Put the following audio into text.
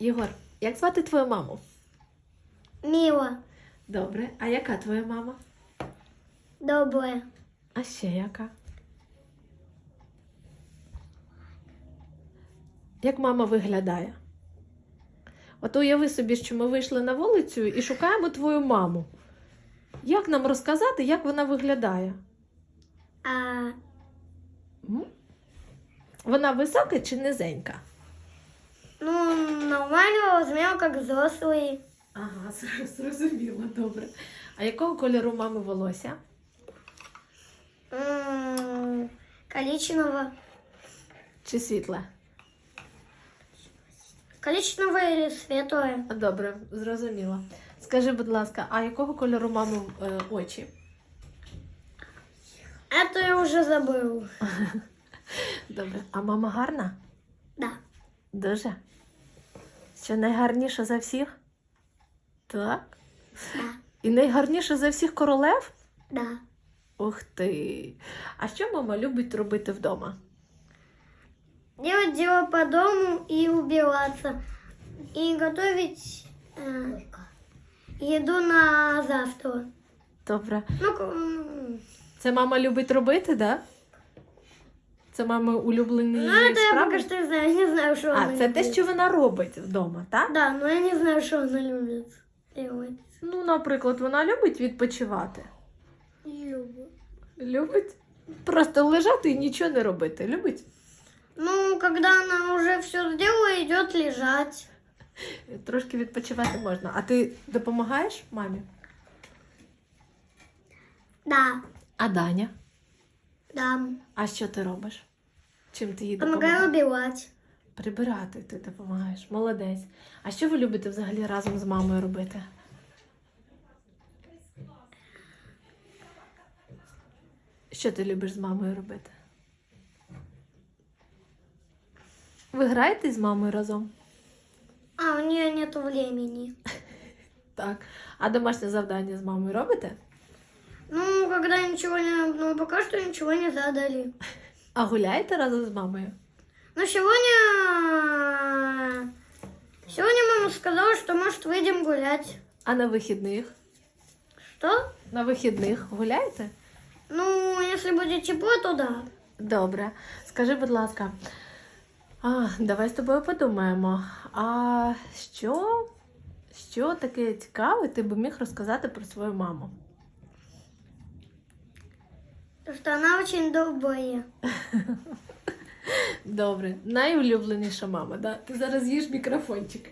Єгор, як звати твою маму? Мила, Добре. А яка твоя мама? добрая, А ще яка? Як мама виглядає? От уяви собі, що ми вийшли на вулицю і шукаємо твою маму. Як нам розказати, як вона виглядає? а Вона висока чи низенька? ну нормального размера, как взрослые. Ага, зрозуміло, добре. А якого кольору мами волосся? М, Количественного. Чи світле? Количественного или светлое? Добре, зрозуміло. Скажи, будь ласка, а якого кольору мами е, очі? Это я уже забыл. Добре. А мама гарна? Да. Дуже. Що найгарніша за всіх? Так. Да. І найгарніша за всіх королев? Да. Ух ти. А що мама любить робити вдома? Делать дело по дому и убираться. И готовить э, еду на завтра. Добре. Ну, Це мама любить робити, да? Це мама улюблені ну это я справи? пока что не знаю. Не знаю, что А, она це те, що вона робить вдома, так? Да, но я не знаю, что она любит делать. Ну, наприклад, вона любить відпочивати. Люблю. Любить просто лежати і нічого не робити. Любить? Ну, когда она уже все сделала, идет лежать. Трошки відпочивати можна. А ти допомагаєш мамі? Да, А Даня? да. А що ти робиш? Чим ти їй Помогаю допомагаєш? убивать. Прибирати ти допомагаєш. Молодець. А що ви любите взагалі разом з мамою робити? Що ти любиш з мамою робити? Ви граєте з мамою разом? А, у нее нет времени. Так. А домашнє завдання з мамою робите? Ну, когда ничего не... Ну, пока что ничего не задали. А гуляєте разом з мамою? Но сегодня... Сегодня мама сказала, что, может, выйдем гулять. А на вихідних? Что? На вихідних гуляєте? Ну, если будет тепло, то да. Добре. Скажи, будь ласка, а, давай з тобою подумаємо. А що, що таке цікаве ти би міг розказати про свою маму? Что она очень добрая. Добре, найулюбленіша мама, да? Ти зараз їж мікрофончик.